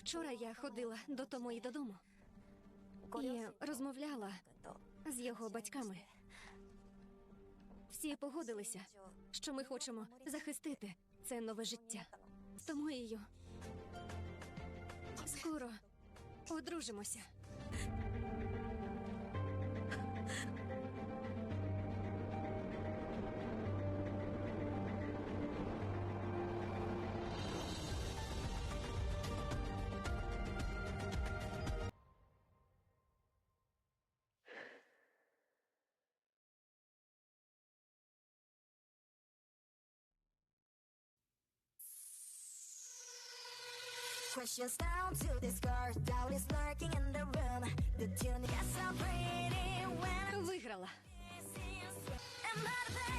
Вчора я ходила до Томої додому і розмовляла з його батьками. Всі погодилися, що ми хочемо захистити це нове життя. Тому Томоєю скоро одружимося. Questions down to this girl, doubt is lurking in the room. The tune gets so pretty when Виграла. it seems. And by the way, when you